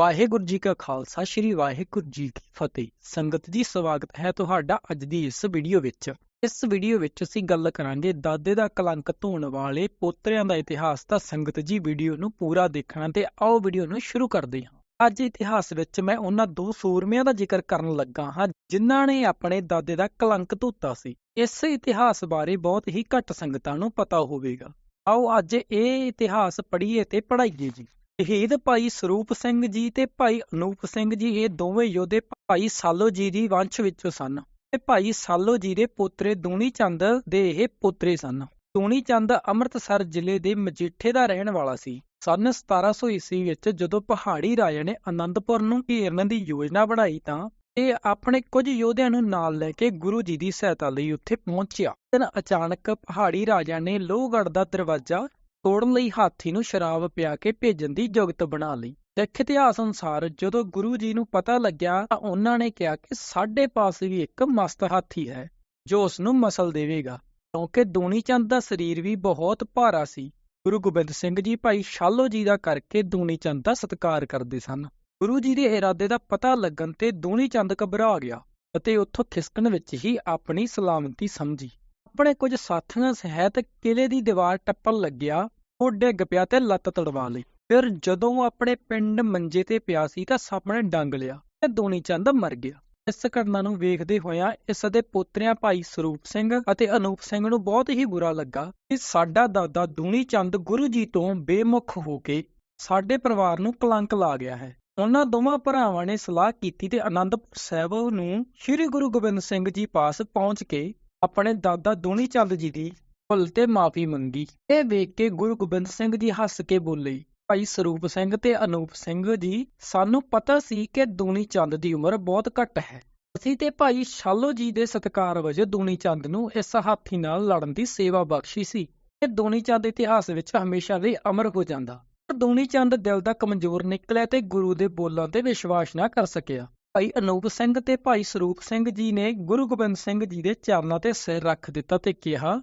ਵਾਹਿਗੁਰੂ ਜੀ ਕਾ ਖਾਲਸਾ, ਸ੍ਰੀ ਵਾਹਿਗੁਰੂ ਜੀ ਕੀ ਫਤਿਹ। ਸੰਗਤ ਜੀ, ਸਵਾਗਤ ਹੈ ਤੁਹਾਡਾ ਅੱਜ ਦੀ ਇਸ ਵੀਡੀਓ ਵਿੱਚ। ਇਸ ਵੀਡੀਓ ਵਿੱਚ ਅਸੀਂ ਗੱਲ ਕਰਾਂਗੇ ਦਾਦੇ ਦਾ ਕਲੰਕ ਧੋਣ ਵਾਲੇ ਪੋਤਰਿਆਂ ਦਾ ਇਤਿਹਾਸ। ਤਾਂ ਸੰਗਤ ਜੀ, ਵੀਡੀਓ ਨੂੰ ਪੂਰਾ ਦੇਖਣਾ ਤੇ ਆਓ ਵੀਡੀਓ ਨੂੰ ਸ਼ੁਰੂ ਕਰਦੇ ਹਾਂ। ਅੱਜ ਇਤਿਹਾਸ ਵਿੱਚ ਮੈਂ ਉਹਨਾਂ ਦੋ ਸੂਰਮਿਆਂ ਦਾ ਜ਼ਿਕਰ ਕਰਨ ਲੱਗਾ ਹਾਂ, ਜਿਨ੍ਹਾਂ ਨੇ ਆਪਣੇ ਦਾਦੇ ਦਾ ਕਲੰਕ ਧੋਤਾ ਸੀ। ਇਸ ਇਤਿਹਾਸ ਬਾਰੇ ਬਹੁਤ ਹੀ ਘੱਟ ਸੰਗਤਾਂ ਨੂੰ ਪਤਾ ਹੋਵੇਗਾ। ਆਓ ਅੱਜ ਇਹ ਇਤਿਹਾਸ ਪੜ੍ਹੀਏ ਤੇ ਪੜ੍ਹਾਈਏ ਜੀ। ਸ਼ਹੀਦ ਭਾਈ ਸਰੂਪ ਸਿੰਘ ਜੀ ਤੇ ਭਾਈ ਅਨੂਪ ਸਿੰਘ ਜੀ, ਇਹ ਦੋਵੇਂ ਯੋਧੇ ਭਾਈ ਸਾਲੋ ਜੀ ਦੀ ਵੰਸ਼ ਵਿੱਚੋਂ ਸਨ ਤੇ ਭਾਈ ਸਾਲੋ ਜੀ ਦੇ ਪੋਤਰੇ ਦੂਣੀ ਚੰਦ ਦੇ ਇਹ ਪੋਤਰੇ ਸਨ। ਦੂਣੀ ਚੰਦ ਅੰਮ੍ਰਿਤਸਰ ਜ਼ਿਲ੍ਹੇ ਦੇ ਮਜੀਠੇ ਦਾ ਰਹਿਣ ਵਾਲਾ ਸੀ। ਸਨ 1700 ਈਸਵੀ ਵਿੱਚ ਜਦੋਂ ਪਹਾੜੀ ਰਾਜਾ ਨੇ ਅਨੰਦਪੁਰ ਨੂੰ ਘੇਰਨ ਦੀ ਯੋਜਨਾ ਬਣਾਈ ਤਾਂ ਇਹ ਆਪਣੇ ਕੁਝ ਯੋਧਿਆਂ ਨੂੰ ਨਾਲ ਲੈ ਕੇ ਗੁਰੂ ਜੀ ਦੀ ਸਹਾਇਤਾ ਲਈ ਉੱਥੇ ਪਹੁੰਚਿਆ। ਦਿਨ ਅਚਾਨਕ ਪਹਾੜੀ ਰਾਜਾ ਨੇ ਲੋਹਗੜ੍ਹ ਦਾ ਦਰਵਾਜ਼ਾ ਤੋੜਨ ਲਈ ਹਾਥੀ ਨੂੰ ਸ਼ਰਾਬ ਪਿਆ ਕੇ ਭੇਜਣ ਦੀ ਜੁਗਤ ਬਣਾ ਲਈ। ਸਿੱਖ ਇਤਿਹਾਸ ਅਨੁਸਾਰ ਜਦੋਂ ਗੁਰੂ ਜੀ ਨੂੰ ਪਤਾ ਲੱਗਿਆ ਤਾਂ ਉਹਨਾਂ ਨੇ ਕਿਹਾ ਕਿ ਸਾਡੇ ਪਾਸ ਵੀ ਇੱਕ ਮਸਤ ਹਾਥੀ ਹੈ, ਜੋ ਉਸ ਨੂੰ ਮਸਲ ਦੇਵੇਗਾ। ਕਿਉਂਕਿ ਦੂਣੀ ਚੰਦ ਦਾ ਸਰੀਰ ਵੀ ਬਹੁਤ ਭਾਰਾ ਸੀ। ਗੁਰੂ ਗੋਬਿੰਦ ਸਿੰਘ ਜੀ ਭਾਈ ਸ਼ਾਲੋ ਜੀ ਦਾ ਕਰਕੇ ਦੂਣੀ ਚੰਦ ਦਾ ਸਤਿਕਾਰ ਕਰਦੇ ਸਨ। ਗੁਰੂ ਜੀ ਦੇ ਇਰਾਦੇ ਦਾ ਪਤਾ ਲੱਗਣ ਤੇ ਦੂਣੀ ਚੰਦ ਘਬਰਾ ਗਿਆ ਅਤੇ ਉੱਥੋਂ ਖਿਸਕਣ ਵਿੱਚ ਹੀ ਆਪਣੀ ਸਲਾਮਤੀ ਸਮਝੀ। ਆਪਣੇ ਕੁਝ ਸਾਥੀਆਂ ਸਹਿਤ ਕਿਲੇ ਦੀ ਦੀਵਾਰ ਟੱਪਣ ਲੱਗਿਆ, ਉਹ ਡਿੱਗ ਪਿਆ ਤੇ ਲੱਤ ਤੜਵਾ ਲਈ। ਫਿਰ ਜਦੋਂ ਉਹ ਆਪਣੇ ਪਿੰਡ ਮੰਜੇ ਤੇ ਪਿਆ ਸੀ ਤਾਂ ਸੱਪ ਨੇ ਡੰਗ ਲਿਆ ਤੇ ਦੂਣੀ ਚੰਦ ਮਰ ਗਿਆ। ਇਸ ਘਟਨਾ ਨੂੰ ਵੇਖਦੇ ਹੋਇਆਂ ਇਸ ਦੇ ਪੋਤਰਿਆਂ ਭਾਈ ਸਰੂਪ ਸਿੰਘ ਅਤੇ ਅਨੂਪ ਸਿੰਘ ਨੂੰ ਬਹੁਤ ਹੀ ਬੁਰਾ ਲੱਗਾ ਕਿ ਸਾਡਾ ਦਾਦਾ ਦੂਣੀ ਚੰਦ ਗੁਰੂ ਜੀ ਤੋਂ ਬੇਮੁਖ ਹੋ ਕੇ ਸਾਡੇ ਪਰਿਵਾਰ ਨੂੰ ਕਲੰਕ ਲਾ ਗਿਆ ਹੈ। ਉਹਨਾਂ ਦੋਵਾਂ ਭਰਾਵਾਂ ਨੇ ਸਲਾਹ ਕੀਤੀ ਤੇ ਆਨੰਦਪੁਰ ਸਾਹਿਬ ਨੂੰ ਸ੍ਰੀ ਗੁਰੂ ਗੋਬਿੰਦ ਸਿੰਘ ਜੀ ਪਾਸ ਪਹੁੰਚ ਕੇ ਆਪਣੇ ਦਾਦਾ ਦੋਨੀ ਚੰਦ ਜੀ ਦੀ ਭੁੱਲ ਤੇ ਮਾਫੀ ਮੰਗੀ। ਇਹ ਵੇਖ ਕੇ ਗੁਰੂ ਗੋਬਿੰਦ ਸਿੰਘ ਜੀ ਹੱਸ ਕੇ ਬੋਲੇ, ਭਾਈ ਸਰੂਪ ਸਿੰਘ ਤੇ ਅਨੂਪ ਸਿੰਘ ਜੀ, ਸਾਨੂੰ ਪਤਾ ਸੀ ਕਿ ਦੋਨੀ ਚੰਦ ਦੀ ਉਮਰ ਬਹੁਤ ਘੱਟ ਹੈ। ਅਸੀਂ ਤੇ ਭਾਈ ਸ਼ਾਲੋ ਜੀ ਦੇ ਸਤਿਕਾਰ ਵਜੋਂ ਦੋਨੀ ਚੰਦ ਨੂੰ ਇਸ ਹਾਥੀ ਨਾਲ ਲੜਨ ਦੀ ਸੇਵਾ ਬਖਸ਼ੀ ਸੀ। ਇਹ ਦੋਨੀ ਚੰਦ ਇਤਿਹਾਸ ਵਿੱਚ ਹਮੇਸ਼ਾ ਲਈ ਅਮਰ ਹੋ ਜਾਂਦਾ। ਪਰ ਦੂਣੀ ਚੰਦ ਦਿਲ ਦਾ ਕਮਜ਼ੋਰ ਨਿਕਲਿਆ ਤੇ ਗੁਰੂ ਦੇ ਬੋਲਾਂ ਤੇ ਵਿਸ਼ਵਾਸ ਨਾ ਕਰ ਸਕਿਆ। ਭਾਈ ਅਨੂਪ ਸਿੰਘ ਤੇ ਭਾਈ ਸਰੂਪ ਸਿੰਘ ਜੀ ਨੇ ਗੁਰੂ ਗੋਬਿੰਦ ਸਿੰਘ ਜੀ ਦੇ ਚਰਨਾਂ ਤੇ ਸਿਰ ਰੱਖ ਦਿੱਤਾ ਤੇ ਕਿਹਾ,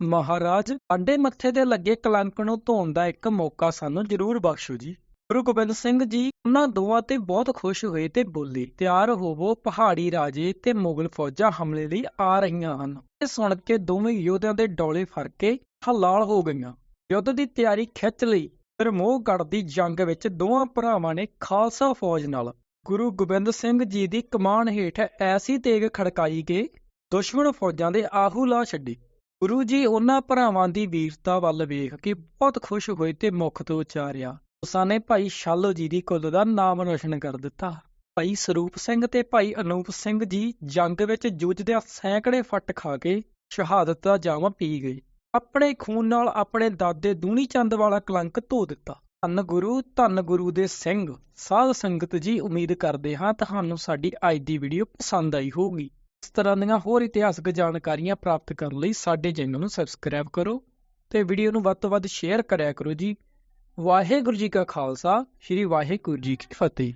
ਮਹਾਰਾਜ ਆਂਡੇ ਮੱਥੇ ਦੇ ਲੱਗੇ ਕਲੰਕ ਨੂੰ ਧੋਣ ਦਾ ਇੱਕ ਮੌਕਾ ਸਾਨੂੰ ਜ਼ਰੂਰ ਬਖਸ਼ੋ ਜੀ। ਗੁਰੂ ਗੋਬਿੰਦ ਸਿੰਘ ਜੀ ਉਹਨਾਂ ਦੋਵਾਂ ਤੇ ਬਹੁਤ ਖੁਸ਼ ਹੋਏ ਤੇ ਬੋਲੇ, ਤਿਆਰ ਹੋਵੋ ਪਹਾੜੀ ਰਾਜੇ ਤੇ ਮੁਗਲ ਫੌਜਾਂ ਹਮਲੇ ਲਈ ਆ ਰਹੀਆਂ ਹਨ। ਇਹ ਸੁਣ ਕੇ ਦੋਵੇਂ ਯੋਧਿਆਂ ਦੇ ਡੋਲੇ ਫੜ ਕੇ ਹਲਾਲ ਹੋ ਗਈਆਂ। ਯੁੱਧ ਦੀ ਤਿਆਰੀ ਖਿੱਚ ਲਈ, ਫਿਰ ਮੋਹਗੜ੍ਹ ਦੀ ਜੰਗ ਵਿੱਚ ਦੋਵਾਂ ਭਰਾਵਾਂ ਨੇ ਖਾਲਸਾ ਫੌਜ ਨਾਲ ਗੁਰੂ ਗੋਬਿੰਦ ਸਿੰਘ ਜੀ ਦੀ ਕਮਾਨ ਹੇਠ ਐਸੀ ਤੇਗ ਖੜਕਾਈ ਕਿ ਦੁਸ਼ਮਣ ਫੌਜਾਂ ਦੇ ਆਹੂ ਲਾ ਛੱਡੀ। ਗੁਰੂ ਜੀ ਉਹਨਾਂ ਭਰਾਵਾਂ ਦੀ ਵੀਰਤਾ ਵੱਲ ਵੇਖ ਕੇ ਬਹੁਤ ਖੁਸ਼ ਹੋਏ ਤੇ ਮੁਖ ਤੋਂ ਉਚਾਰਿਆ ਉਸਾਂ ਭਾਈ ਸ਼ਾਲੋ ਜੀ ਦੀ ਕੁੱਲ ਦਾ ਨਾਮ ਰੋਸ਼ਨ ਕਰ ਦਿੱਤਾ। ਭਾਈ ਸਰੂਪ ਸਿੰਘ ਤੇ ਭਾਈ ਅਨੂਪ ਸਿੰਘ ਜੀ ਜੰਗ ਵਿੱਚ ਜੂਝਦਿਆਂ ਸੈਂਕੜੇ ਫੱਟ ਖਾ ਕੇ ਸ਼ਹਾਦਤ ਦਾ ਜਾਮ ਪੀ ਗਏ। ਆਪਣੇ ਖੂਨ ਨਾਲ ਆਪਣੇ ਦਾਦੇ ਦੂਣੀ ਚੰਦ ਵਾਲਾ ਕਲੰਕ ਧੋ ਦਿੱਤਾ। ਧੰਨ ਗੁਰੂ ਧੰਨ ਗੁਰੂ ਦੇ ਸਿੰਘ, ਸਾਧ ਸੰਗਤ ਜੀ, ਉਮੀਦ ਕਰਦੇ ਹਾਂ ਤੁਹਾਨੂੰ ਸਾਡੀ ਅੱਜ ਦੀ ਵੀਡੀਓ ਪਸੰਦ ਆਈ ਹੋਊਗੀ। ਇਸ ਤਰ੍ਹਾਂ ਦੀਆਂ ਹੋਰ ਇਤਿਹਾਸਕ ਜਾਣਕਾਰੀਆਂ ਪ੍ਰਾਪਤ ਕਰਨ ਲਈ ਸਾਡੇ ਚੈਨਲ ਨੂੰ ਸਬਸਕ੍ਰਾਈਬ ਕਰੋ ਤੇ ਵੀਡੀਓ ਨੂੰ ਵੱਧ ਤੋਂ ਵੱਧ ਸ਼ੇਅਰ ਕਰਿਆ ਕਰੋ ਜੀ। ਵਾਹਿਗੁਰੂ ਜੀ ਕਾ ਖਾਲਸਾ, ਸ੍ਰੀ ਵਾਹਿਗੁਰੂ ਜੀ ਕੀ ਫਤਿਹ।